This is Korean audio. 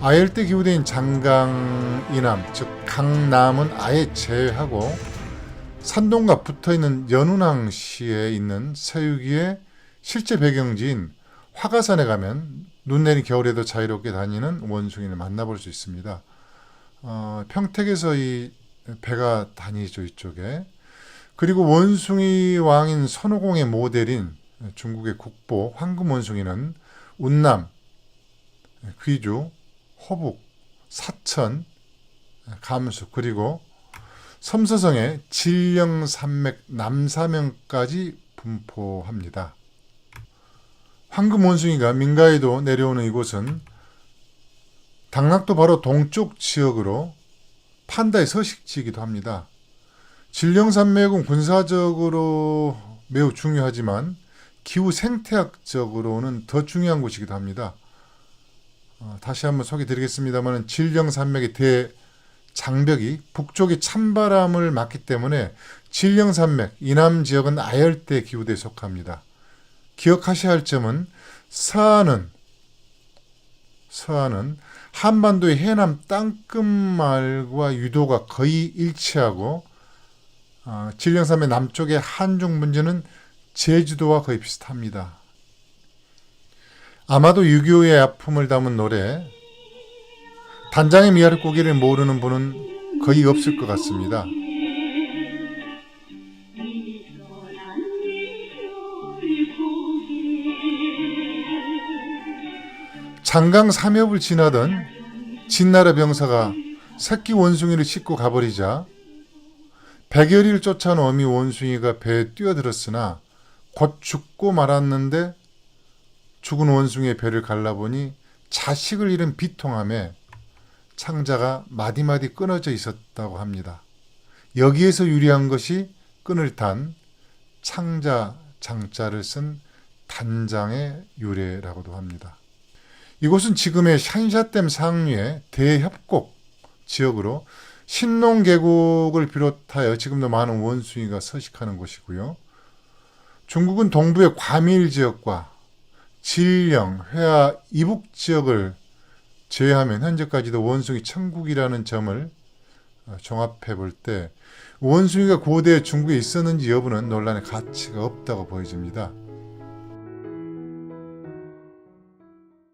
아열대 기후대인 장강 이남 즉 강남은 아예 제외하고 산동과 붙어있는 연운항시에 있는 서유기의 실제 배경지인 화가산에 가면 눈 내린 겨울에도 자유롭게 다니는 원숭이를 만나볼 수 있습니다. 어, 평택에서 이 배가 다니죠 이쪽에. 그리고 원숭이 왕인 선호공의 모델인 중국의 국보 황금 원숭이는 운남, 귀주, 호북, 사천, 감수 그리고 섬서성의 진령산맥 남사면까지 분포합니다. 황금 원숭이가 민가에도 내려오는 이곳은 당락도 바로 동쪽 지역으로 판다의 서식지이기도 합니다. 진령산맥은 군사적으로 매우 중요하지만 기후 생태학적으로는 더 중요한 곳이기도 합니다. 어, 다시 한번 소개드리겠습니다만 진령산맥의 대장벽이 북쪽의 찬바람을 막기 때문에 진령산맥 이남 지역은 아열대 기후대에 속합니다. 기억하셔야 할 점은 서안은 서안은 한반도의 해남 땅끝말과 유도가 거의 일치하고 어, 진령산맥 남쪽의 한중 문제는 제주도와 거의 비슷합니다. 아마도 6.25의 아픔을 담은 노래 단장의 미아르 고기를 모르는 분은 거의 없을 것 같습니다. 장강 삼엽을 지나던 진나라 병사가 새끼 원숭이를 싣고 가버리자 백여리를 쫓아온 어미 원숭이가 배에 뛰어들었으나 곧 죽고 말았는데 죽은 원숭이의 배를 갈라보니 자식을 잃은 비통함에 창자가 마디마디 끊어져 있었다고 합니다. 여기에서 유리한 것이 끈을 탄 창자 장자를 쓴 단장의 유래라고도 합니다. 이곳은 지금의 샨샤댐 상류의 대협곡 지역으로 신농 계곡을 비롯하여 지금도 많은 원숭이가 서식하는 곳이고요. 중국은 동부의 과밀 지역과 진령, 회화, 이북 지역을 제외하면 현재까지도 원숭이 천국이라는 점을 어, 종합해 볼 때 원숭이가 고대 중국에 있었는지 여부는 논란의 가치가 없다고 보여집니다.